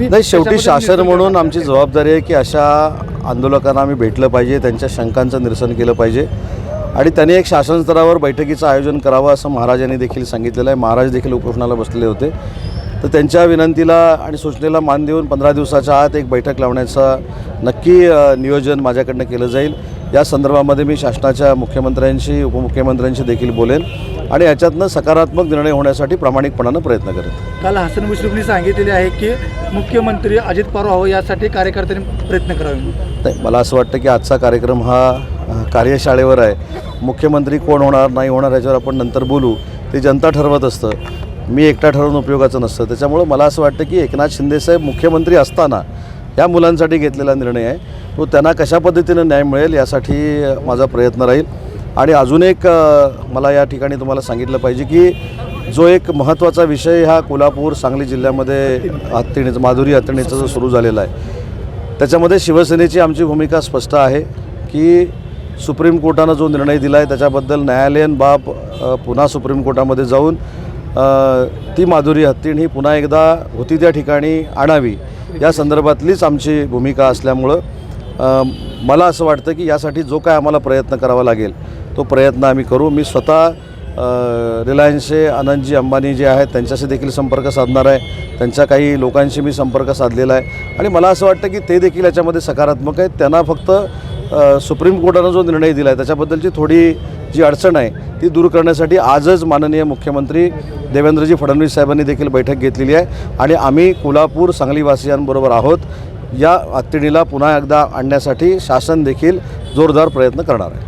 नाही शेवटी शासन म्हणून आमची जबाबदारी आहे की अशा आंदोलकांना आम्ही भेटलं पाहिजे त्यांच्या शंकांचं निरसन केलं पाहिजे. आणि त्यांनी एक शासन स्तरावर बैठकीचं आयोजन करावं असं महाराजांनी देखील सांगितलेलं आहे. महाराज देखील उपोषणाला बसलेले होते. तर त्यांच्या विनंतीला आणि सूचनेला मान देऊन पंधरा दिवसाच्या आत एक बैठक लावण्याचं नक्की नियोजन माझ्याकडनं केलं जाईल. या संदर्भामध्ये मी शासनाच्या मुख्यमंत्र्यांशी उपमुख्यमंत्र्यांशी देखील बोलेन. आणि याच्यातनं सकारात्मक निर्णय होण्यासाठी प्रामाणिकपणानं प्रयत्न करेन काल हसन मुश्रीफनी सांगितलेले आहे की मुख्यमंत्री अजित पवार व्हावं यासाठी कार्यकर्त्यांनी प्रयत्न करावे. नाही मला असं वाटतं की आजचा कार्यक्रम हा कार्यशाळेवर आहे. मुख्यमंत्री कोण होणार नाही होणार याच्यावर आपण नंतर बोलू. ते जनता ठरवत असतं. मी एकटा ठरवून उपयोगाचं नसतं. त्याच्यामुळं मला असं वाटतं की एकनाथ शिंदेसाहेब मुख्यमंत्री असताना या मुलांसाठी घेतलेला निर्णय आहे. तो त्यांना कशा पद्धतीनं न्याय मिळेल यासाठी माझा प्रयत्न राहील. आणि अजून एक मला या ठिकाणी तुम्हाला सांगितलं पाहिजे की जो एक महत्त्वाचा विषय हा कोल्हापूर सांगली जिल्ह्यामध्ये हत्तीणीचं माधुरी हत्तीणीचा जो सुरू झालेला आहे त्याच्यामध्ये शिवसेनेची आमची भूमिका स्पष्ट आहे की सुप्रीम कोर्टानं जो निर्णय दिला आहे त्याच्याबद्दल न्यायालयीन बाब पुन्हा सुप्रीम कोर्टामध्ये जाऊन ती माधुरी हत्तीण ही पुन्हा एकदा होती त्या ठिकाणी आणावी या संदर्भातलीच आमची भूमिका असल्यामुळं मला असं वाटतं की यासाठी जो काय आम्हाला प्रयत्न करावा लागेल तो प्रयत्न आम्ही करू. मी स्वतः रिलायन्सचे आनंदजी अंबानी जे आहेत त्यांच्याशी देखील संपर्क साधणार आहे. त्यांच्या काही लोकांशी मी संपर्क साधलेला आहे. आणि मला असं वाटतं की ते देखील याच्यामध्ये सकारात्मक आहेत. त्यांना फक्त सुप्रीम कोर्टानं जो निर्णय दिला आहे त्याच्याबद्दलची थोडी जी अडचण आहे ती दूर करण्यासाठी आजच माननीय मुख्यमंत्री देवेंद्रजी फडणवीस साहेबांनी देखील बैठक घेतलेली आहे. आणि आम्ही कोल्हापूर सांगलीवासियांबरोबर आहोत. या अत्तिणीला पुन्हा एकदा आणण्यासाठी शासन देखील जोरदार प्रयत्न करणार आहे.